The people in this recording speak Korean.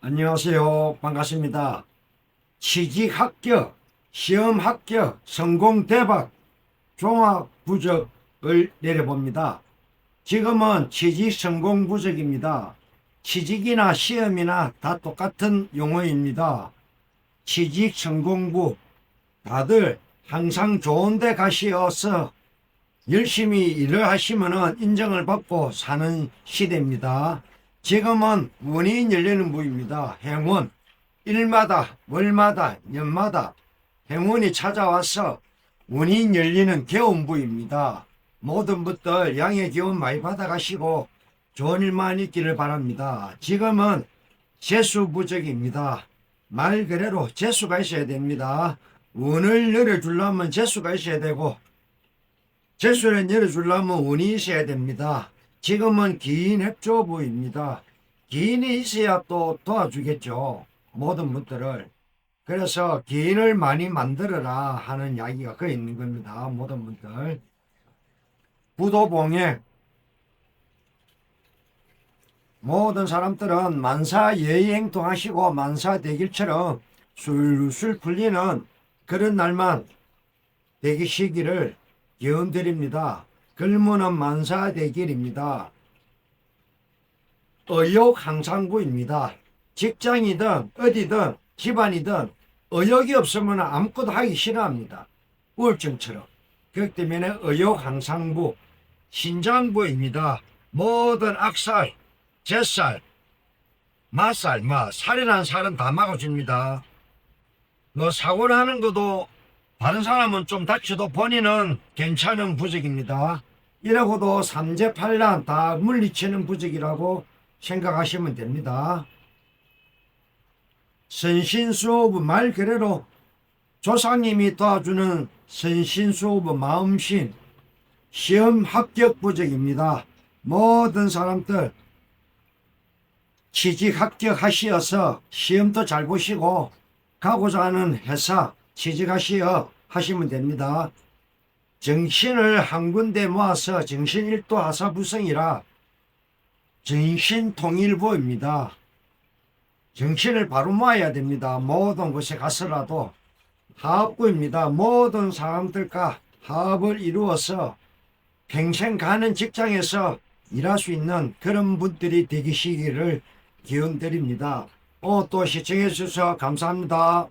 안녕하세요. 반갑습니다. 취직 합격, 시험 합격, 성공 대박, 종합 부적을 내려봅니다. 지금은 취직 성공 부적입니다. 취직이나 시험이나 다 똑같은 용어입니다. 취직 성공부, 다들 항상 좋은 데 가시어서 열심히 일을 하시면 인정을 받고 사는 시대입니다. 지금은 운이 열리는 부입니다. 행운. 일마다, 월마다, 년마다 행운이 찾아와서 운이 열리는 개운부입니다. 모든 분들 양의 기운 많이 받아가시고 좋은 일만 있기를 바랍니다. 지금은 재수부적입니다. 말 그대로 재수가 있어야 됩니다. 운을 열어주려면 재수가 있어야 되고 재수를 열어주려면 운이 있어야 됩니다. 지금은 기인 협조부입니다. 기인이 있어야 또 도와주겠죠. 모든 분들을. 그래서 기인을 많이 만들어라 하는 이야기가 그 있는 겁니다. 모든 분들. 부도봉에 모든 사람들은 만사 여행통하시고 만사 대길처럼 술술 풀리는 그런 날만 되기시기를 기원드립니다. 글무는 만사대길입니다. 의욕 항상구입니다. 직장이든 어디든 집안이든 의욕이 없으면 아무것도 하기 싫어합니다. 우울증처럼. 그렇기 때문에 의욕 항상부, 신장부입니다. 모든 악살, 젖살, 맛살, 뭐 살이란 살은 다 막아줍니다. 뭐 사고를 하는 것도 다른 사람은 좀 다쳐도 본인은 괜찮은 부적입니다. 이라고도 삼재팔란 다 물리치는 부적이라고 생각하시면 됩니다. 선신수호부 말 그대로 조상님이 도와주는 선신수호부 마음신 시험 합격 부적입니다. 모든 사람들 취직 합격하시어서 시험도 잘 보시고 가고자 하는 회사 취직하시어 하시면 됩니다. 정신을 한 군데 모아서 정신일도 하사부성이라 정신통일부입니다. 정신을 바로 모아야 됩니다. 모든 곳에 가서라도 하업부입니다. 모든 사람들과 화합을 이루어서 평생 가는 직장에서 일할 수 있는 그런 분들이 되시기를 기원 드립니다. 어, 또 시청해 주셔서 감사합니다.